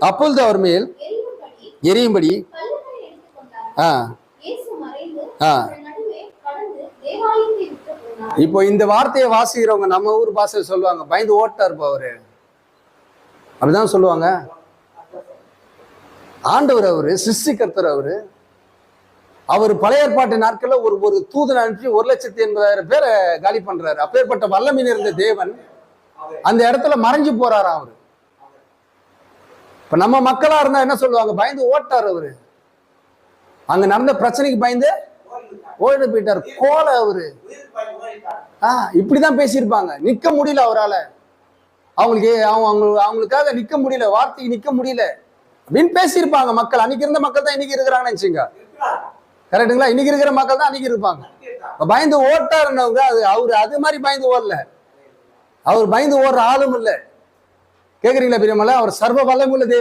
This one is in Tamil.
அப்பொழுது அவர் மேல் எரியும்படி ஆ. ஆ. இப்போ இந்த வார்த்தையை வாசிக்கிறவங்க நம்ம ஊர் பாஷையில் சொல்லுவாங்க பயந்து ஓட்டார் இப்போ அவரு. அப்படிதான் சொல்லுவாங்க. ஆண்டவர் அவரு சிருஷ்டிகர்த்தர் அவரு. அவர் பழைய ஏற்பாட்டு நாட்கள்ல ஒரு ஒரு தூதன் அனுப்பி ஒரு லட்சத்தி எண்பதாயிரம் பேரை காலி பண்றாரு. அப்பேற்பட்ட வல்லமை இருந்த தேவன் அந்த இடத்துல மறைஞ்சு போறாராம் அவரு. இப்ப நம்ம மக்களா இருந்தா என்ன சொல்லுவாங்க? பயந்து ஓட்டார் அவரு. அங்க நடந்த பிரச்சனைக்கு பயந்து ஓடி போயிட்டார். கோலை அவரு. ஆ இப்படிதான் பேசியிருப்பாங்க. நிக்க முடியல அவரால. அவங்களுக்கு அவங்க அவங்க- அவங்களுக்காக நிக்க முடியல. வார்த்தைக்கு நிக்க முடியல. அப்படின்னு பேசியிருப்பாங்க மக்கள். அன்னைக்கு இருந்த மக்கள் தான் இன்னைக்கு இருக்கிறாங்கன்னு நினைச்சுங்க. கரெக்டுங்களா இன்னைக்கு இருக்கிற மக்கள் தான் அன்னைக்கு இருப்பாங்க. பயந்து ஓட்டாருன்னவங்க அது அவரு அது மாதிரி பயந்து ஓடல. அவர் பயந்து ஓடுற ஆளும் இல்ல. கேக்குறீங்களா பெரியமல்ல அவர் சர்வ வல்லமுள்ள